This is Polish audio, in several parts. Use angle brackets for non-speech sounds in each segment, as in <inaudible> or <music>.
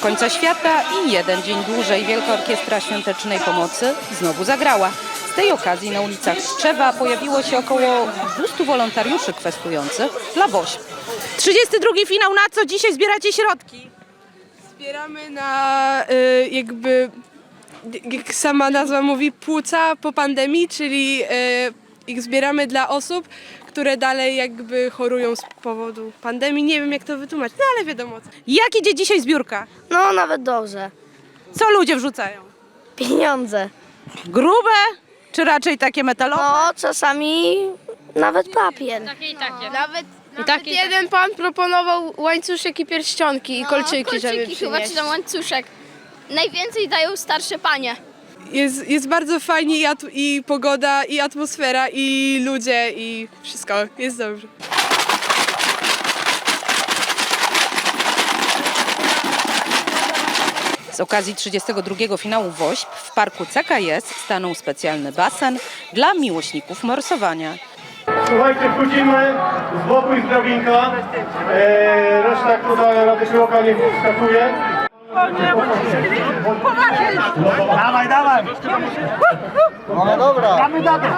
końca świata i jeden dzień dłużej Wielka Orkiestra Świątecznej Pomocy znowu zagrała. Z tej okazji na ulicach Tczewa pojawiło się około 200 wolontariuszy kwestujących dla WOŚP. 32 finał, na co dzisiaj zbieracie środki? Zbieramy na y, jakby, jak sama nazwa mówi, płuca po pandemii, czyli y, ich zbieramy dla osób, które dalej jakby chorują z powodu pandemii. Nie wiem jak to wytłumaczyć, no ale wiadomo co. Jak idzie dzisiaj zbiórka? No, nawet dobrze. Co ludzie wrzucają? Pieniądze. Grube czy raczej takie metalowe? No, czasami nawet papier. Nawet, I tak jeden pan proponował łańcuszek i pierścionki i kolczyki, żeby kolczyki chyba, czy przynieść. tam łańcuszek. Najwięcej dają starsze panie. Jest, jest bardzo fajnie i, at- i pogoda, i atmosfera, i ludzie, i wszystko. Jest dobrze. Z okazji 32 finału WOŚP w parku CKS stanął specjalny basen dla miłośników morsowania. Słuchajcie, wchodzimy z boku i z drabinka. E, reszta, która rady Kroka nie wskakuje. Dawaj, dawaj! No dobra. Damy dadę.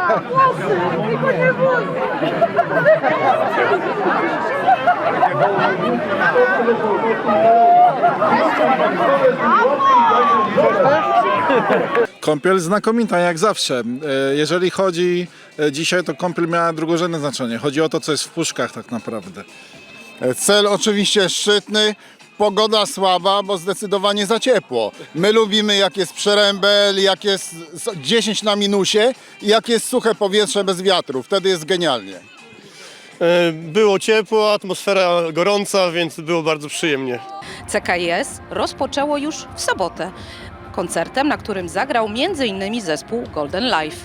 Kąpiel znakomita, jak zawsze. E, Jeżeli chodzi e, dzisiaj, to kąpiel miała drugorzędne znaczenie. Chodzi o to, co jest w puszkach tak naprawdę. Cel oczywiście szczytny, pogoda słaba, bo zdecydowanie za ciepło. My lubimy jak jest przerębel, jak jest s- 10 na minusie i jak jest suche powietrze bez wiatru. Wtedy jest genialnie. E, Było ciepło, atmosfera gorąca, więc było bardzo przyjemnie. CKS rozpoczęło już w sobotę koncertem, na którym zagrał m.in. zespół Golden Life.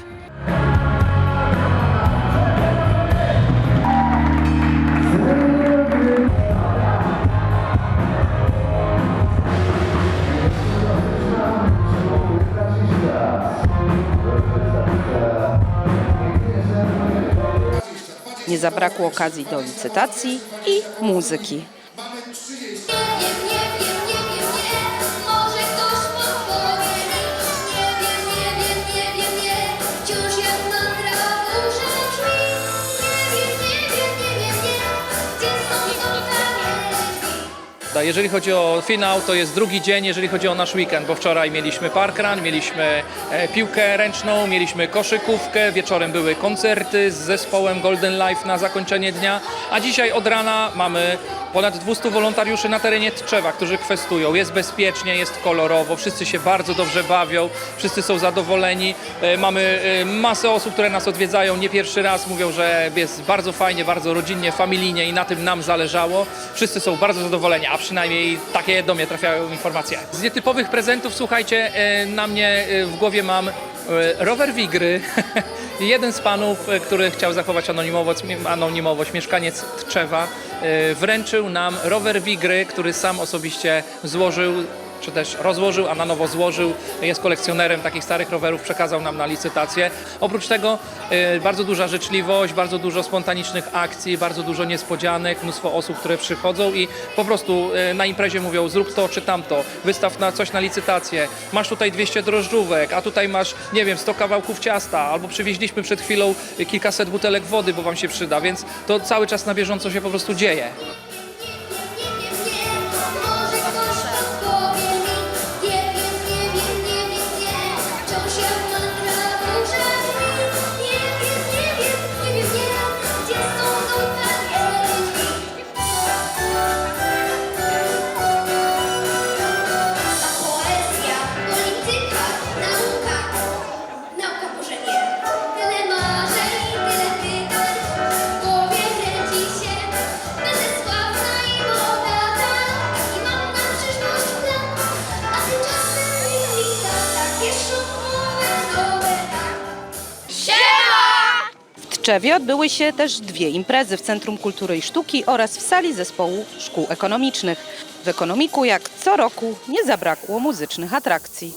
Nie zabrakło okazji do licytacji i muzyki. Drzwi? Jeżeli chodzi o finał, to jest drugi dzień, jeżeli chodzi o nasz weekend, bo wczoraj mieliśmy parkrun, mieliśmy e, piłkę ręczną, mieliśmy koszykówkę, wieczorem były koncerty z zespołem Golden Life na zakończenie dnia, a dzisiaj od rana mamy ponad 200 wolontariuszy na terenie Tczewa, którzy kwestują. Jest bezpiecznie, jest kolorowo, wszyscy się bardzo dobrze bawią, wszyscy są zadowoleni. E, Mamy e, masę osób, które nas odwiedzają nie pierwszy raz, mówią, że jest bardzo fajnie, bardzo rodzinnie, familijnie i na tym nam zależało. Wszyscy są bardzo zadowoleni, a przynajmniej takie do mnie trafiają informacje. Z nietypowych prezentów, słuchajcie, e, na mnie e, w głowie mam e, rower Wigry. <laughs> Jeden z panów, który chciał zachować anonimowość, anonimowość mieszkaniec Tczewa, wręczył nam rower Wigry, który sam osobiście złożył czy też rozłożył, a na nowo złożył. Jest kolekcjonerem takich starych rowerów, przekazał nam na licytację. Oprócz tego e, bardzo duża życzliwość, bardzo dużo spontanicznych akcji, bardzo dużo niespodzianek, mnóstwo osób, które przychodzą i po prostu e, na imprezie mówią zrób to czy tamto, wystaw na coś na licytację, masz tutaj 200 drożdżówek, a tutaj masz, nie wiem, 100 kawałków ciasta, albo przywieźliśmy przed chwilą kilkaset butelek wody, bo wam się przyda, więc to cały czas na bieżąco się po prostu dzieje. Tczewie odbyły się też dwie imprezy w Centrum Kultury i Sztuki oraz w sali zespołu szkół ekonomicznych. W ekonomiku jak co roku nie zabrakło muzycznych atrakcji.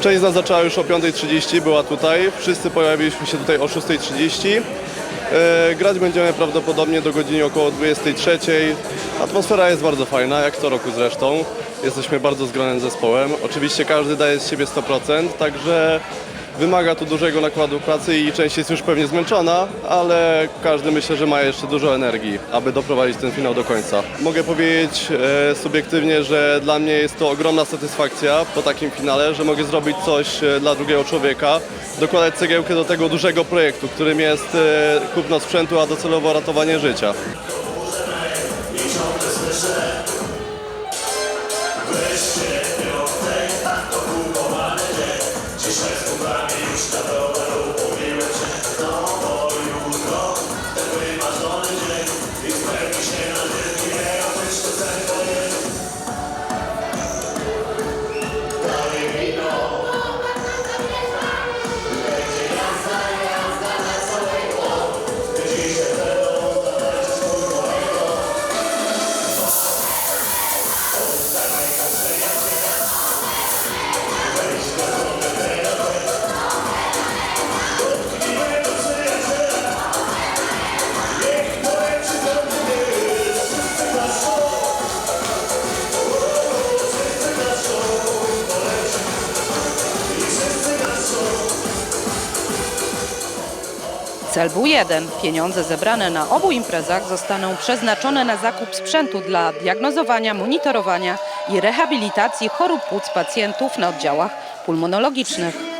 Część z nas zaczęła już o 5.30, była tutaj. Wszyscy pojawiliśmy się tutaj o 6.30. E, Grać będziemy prawdopodobnie do godziny około 23.00. Atmosfera jest bardzo fajna, jak co roku zresztą. Jesteśmy bardzo zgranym zespołem. Oczywiście każdy daje z siebie 100%, także wymaga to dużego nakładu pracy i część jest już pewnie zmęczona, ale każdy myślę, że ma jeszcze dużo energii, aby doprowadzić ten finał do końca. Mogę powiedzieć e, subiektywnie, że dla mnie jest to ogromna satysfakcja po takim finale, że mogę zrobić coś e, dla drugiego człowieka, dokładać cegiełkę do tego dużego projektu, którym jest e, kupno sprzętu, a docelowo ratowanie życia. Cel był jeden. Pieniądze zebrane na obu imprezach zostaną przeznaczone na zakup sprzętu dla diagnozowania, monitorowania i rehabilitacji chorób płuc pacjentów na oddziałach pulmonologicznych.